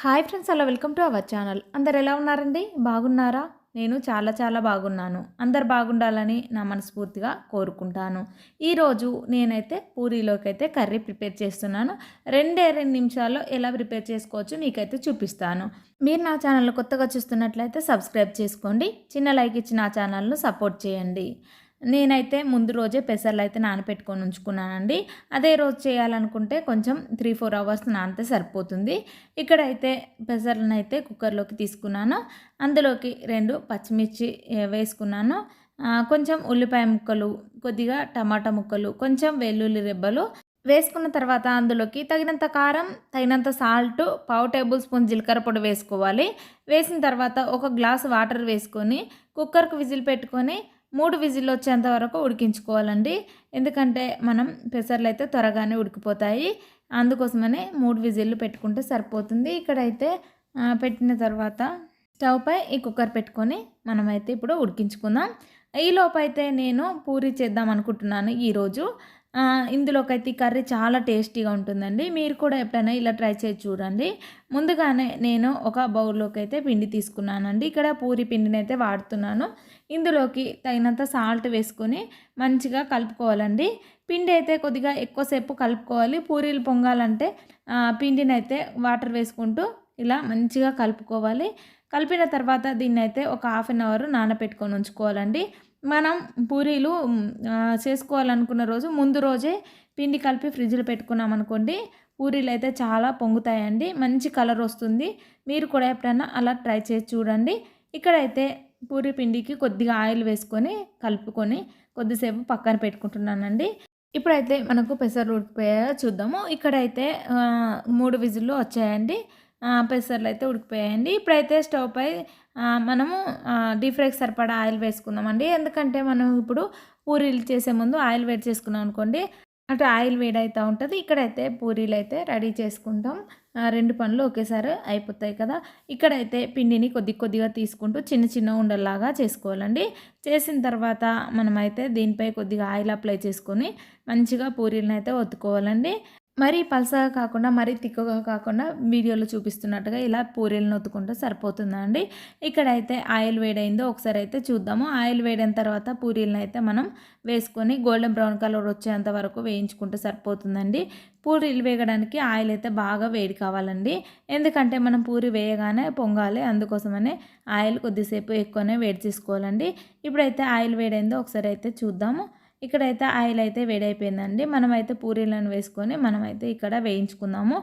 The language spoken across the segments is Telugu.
Hi friends hello welcome to our channel. అందరు ఎలా ఉన్నారండి? బాగున్నారా? నేను చాలా చాలా బాగున్నాను. అందరు బాగుండాలని నా మనస్ఫూర్తిగా కోరుకుంటాను. ఈరోజు నేనైతే పూరీలోకి అయితే కర్రీ ప్రిపేర్ చేస్తున్నాను. రెండే రెండు నిమిషాల్లో ఎలా ప్రిపేర్ చేసుకోవచ్చు మీకైతే చూపిస్తాను. మీరు నా ఛానల్ కొత్తగా చూస్తున్నట్లయితే సబ్స్క్రైబ్ చేసుకోండి. చిన్న లైక్ ఇచ్చి నా ఛానల్ను సపోర్ట్ చేయండి. నేనైతే ముందు రోజే పెసర్లు అయితే నానపెట్టుకొని ఉంచుకున్నానండి. అదే రోజు చేయాలనుకుంటే కొంచెం త్రీ ఫోర్ అవర్స్ నానితే సరిపోతుంది. ఇక్కడైతే పెసర్లను అయితే కుక్కర్లోకి తీసుకున్నాను. అందులోకి రెండు పచ్చిమిర్చి వేసుకున్నాను. కొంచెం ఉల్లిపాయ ముక్కలు కొద్దిగా టమాటా ముక్కలు కొంచెం వెల్లుల్లి రెబ్బలు వేసుకున్న తర్వాత అందులోకి తగినంత కారం తగినంత సాల్ట్ పావు టేబుల్ స్పూన్ జీలకర్ర పొడి వేసుకోవాలి. వేసిన తర్వాత ఒక గ్లాస్ వాటర్ వేసుకొని కుక్కర్కు విజిల్ పెట్టుకొని మూడు విజిల్లు వచ్చేంత వరకు ఉడికించుకోవాలండి. ఎందుకంటే మనం పెసర్లు అయితే త్వరగానే ఉడికిపోతాయి. అందుకోసమనే మూడు విజిల్లు పెట్టుకుంటే సరిపోతుంది. ఇక్కడైతే పెట్టిన తర్వాత స్టవ్ పై ఈ కుక్కర్ పెట్టుకొని మనమైతే ఇప్పుడు ఉడికించుకుందాం. ఈలోపైతే నేను పూరి చేద్దాం అనుకుంటున్నాను ఈరోజు. ఇందులోకైతే ఈ కర్రీ చాలా టేస్టీగా ఉంటుందండి. మీరు కూడా ఎప్పుడైనా ఇలా ట్రై చేసి చూడండి. ముందుగానే నేను ఒక బౌల్లోకి అయితే పిండి తీసుకున్నానండి. ఇక్కడ పూరి పిండిని అయితే వాడుతున్నాను. ఇందులోకి తగినంత సాల్ట్ వేసుకొని మంచిగా కలుపుకోవాలండి. పిండి అయితే కొద్దిగా ఎక్కువసేపు కలుపుకోవాలి. పూరీలు పొంగాలంటే పిండిని అయితే వాటర్ వేసుకుంటూ ఇలా మంచిగా కలుపుకోవాలి. కలిపిన తర్వాత దీన్ని అయితే ఒక హాఫ్ అన్ అవర్ నానబెట్టుకొని ఉంచుకోవాలండి. మనం పూరీలు చేసుకోవాలనుకున్న రోజు ముందు రోజే పిండి కలిపి ఫ్రిడ్జ్లో పెట్టుకున్నాం అనుకోండి పూరీలు అయితే చాలా పొంగుతాయండి. మంచి కలర్ వస్తుంది. మీరు కూడా ఎప్పుడైనా అలా ట్రై చేసి చూడండి. ఇక్కడైతే పూరి పిండికి కొద్దిగా ఆయిల్ వేసుకొని కలుపుకొని కొద్దిసేపు పక్కన పెట్టుకుంటున్నానండి. ఇప్పుడైతే మనకు పెసర్లు ఉడికిపోయాయో చూద్దాము. ఇక్కడైతే మూడు విజిల్లు వచ్చాయండి. పెసర్లు అయితే ఉడికిపోయాయండి. ఇప్పుడైతే స్టవ్ పై మనము డీప్ ఫ్రైకి సరిపడా ఆయిల్ వేసుకుందామండి. ఎందుకంటే మనం ఇప్పుడు పూరీలు చేసే ముందు ఆయిల్ వేడి చేసుకున్నాం అనుకోండి అటు ఆయిల్ వేడి ఉంటుంది ఇక్కడైతే పూరీలు అయితే రెడీ చేసుకుంటాం. రెండు పనులు ఒకేసారి అయిపోతాయి కదా. ఇక్కడైతే పిండిని కొద్ది కొద్దిగా తీసుకుంటూ చిన్న చిన్న ఉండల్లాగా చేసుకోవాలండి. చేసిన తర్వాత మనమైతే దీనిపై కొద్దిగా ఆయిల్ అప్లై చేసుకొని మంచిగా పూరీలను అయితే ఒత్తుకోవాలండి. మరీ పలసగా కాకుండా మరీ తిక్కుగా కాకుండా వీడియోలో చూపిస్తున్నట్టుగా ఇలా పూరీలు ఒత్తుకుంటే సరిపోతుందండి ఇక్కడైతే ఆయిల్ వేడైందో ఒకసారి అయితే చూద్దాము. ఆయిల్ వేడైన తర్వాత పూరీలను అయితే మనం వేసుకొని గోల్డెన్ బ్రౌన్ కలర్ వచ్చేంత వరకు వేయించుకుంటే సరిపోతుందండి. పూరీలు వేయడానికి ఆయిల్ అయితే బాగా వేడి కావాలండి. ఎందుకంటే మనం పూరి వేయగానే పొంగాలి. అందుకోసమనే ఆయిల్ కొద్దిసేపు ఎక్కువనే వేడి చేసుకోవాలండి. ఇప్పుడైతే ఆయిల్ వేడైందో ఒకసారి అయితే చూద్దాము. ఇక్కడైతే ఆయిల్ అయితే వేడైపోయిందండి. మనమైతే పూరీలను వేసుకొని మనమైతే ఇక్కడ వేయించుకుందాము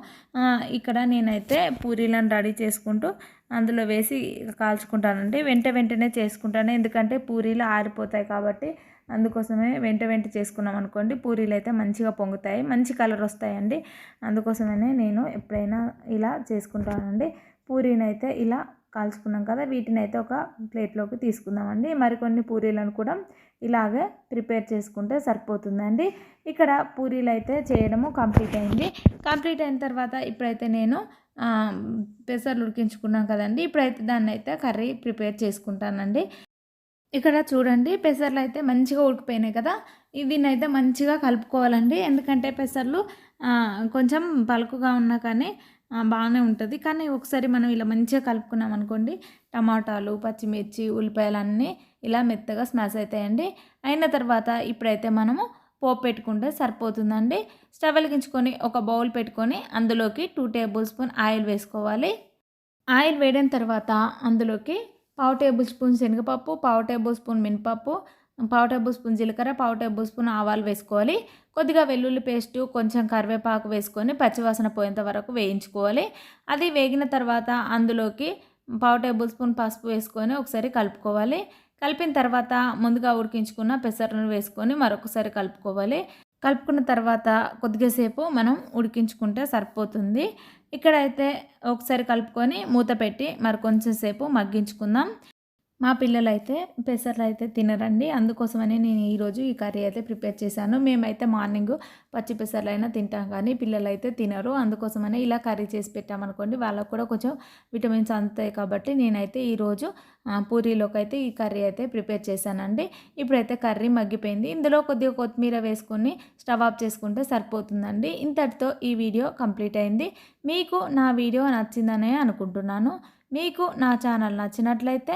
ఇక్కడ నేనైతే పూరీలను రెడీ చేసుకుంటూ అందులో వేసి కాల్చుకుంటానండి. వెంట వెంటనే చేసుకుంటాను. ఎందుకంటే పూరీలు ఆరిపోతాయి కాబట్టి అందుకోసమే వెంట వెంట చేసుకున్నాం అనుకోండి పూరీలు అయితే మంచిగా పొంగుతాయి మంచి కలర్ వస్తాయండి. అందుకోసమనే నేను ఎప్పుడైనా ఇలా చేసుకుంటానండి. పూరీని అయితే ఇలా కాల్చుకున్నాం కదా వీటిని అయితే ఒక ప్లేట్లోకి తీసుకుందామండి. మరికొన్ని పూరీలను కూడా ఇలాగే ప్రిపేర్ చేసుకుంటే సరిపోతుందండి. ఇక్కడ పూరీలు అయితే చేయడము కంప్లీట్ అయింది. కంప్లీట్ అయిన తర్వాత ఇప్పుడైతే నేను పెసర్లు ఉడికించుకున్నాం కదండి. ఇప్పుడైతే దాన్ని అయితే కర్రీ ప్రిపేర్ చేసుకుంటానండి. ఇక్కడ చూడండి పెసర్లు అయితే మంచిగా ఉడికిపోయినాయి కదా. ఈ దీన్ని అయితే మంచిగా కలుపుకోవాలండి. ఎందుకంటే పెసర్లు కొంచెం పలుకుగా ఉన్నా కానీ బాగానే ఉంటుంది. కానీ ఒకసారి మనం ఇలా మంచిగా కలుపుకున్నాం అనుకోండి టమాటాలు పచ్చిమిర్చి ఉల్లిపాయలు అన్నీ ఇలా మెత్తగా స్మాష్ అవుతాయండి అయిన తర్వాత ఇప్పుడైతే మనము పోపు పెట్టుకుంటే సరిపోతుందండి. స్టవ్ వెలిగించుకొని ఒక బౌల్ పెట్టుకొని అందులోకి టూ టేబుల్ స్పూన్ ఆయిల్ వేసుకోవాలి. ఆయిల్ వేడిన తర్వాత అందులోకి పావు టేబుల్ స్పూన్ శనగపప్పు పావు టేబుల్ స్పూన్ మినపప్పు పావు టేబుల్ స్పూన్ జీలకర్ర పావు టేబుల్ స్పూన్ ఆవాలు వేసుకోవాలి. కొద్దిగా వెల్లుల్లి పేస్టు కొంచెం కరివేపాకు వేసుకొని పచ్చివాసన పోయేంత వరకు వేయించుకోవాలి. అది వేగిన తర్వాత అందులోకి పావు టేబుల్ స్పూన్ పసుపు వేసుకొని ఒకసారి కలుపుకోవాలి. కలిపిన తర్వాత ముందుగా ఉడికించుకున్న పెసరను వేసుకొని మరొకసారి కలుపుకోవాలి. కలుపుకున్న తర్వాత కొద్దిగా సేపు మనం ఉడికించుకుంటే సరిపోతుంది. ఇక్కడైతే ఒకసారి కలుపుకొని మూత పెట్టి మరి కొంచెం సేపు మగ్గించుకుందాం. మా పిల్లలైతే పెసర్లు అయితే తినరండి. అందుకోసమని నేను ఈరోజు ఈ కర్రీ అయితే ప్రిపేర్ చేశాను. మేమైతే మార్నింగ్ పచ్చి పెసర్లు అయినా తింటాం కానీ పిల్లలు అయితే తినరు. అందుకోసమని ఇలా కర్రీ చేసి పెట్టామనుకోండి వాళ్ళకు కూడా కొంచెం విటమిన్స్ అందుతాయి కాబట్టి నేనైతే ఈరోజు పూరీలోకి అయితే ఈ కర్రీ అయితే ప్రిపేర్ చేశానండి. ఇప్పుడైతే కర్రీ మగ్గిపోయింది. ఇందులో కొద్దిగా కొత్తిమీర వేసుకొని స్టవ్ ఆఫ్ చేసుకుంటే సరిపోతుందండి. ఇంతటితో ఈ వీడియో కంప్లీట్ అయింది. మీకు నా వీడియో నచ్చిందనే అనుకుంటున్నాను. మీకు నా ఛానల్ నచ్చినట్లయితే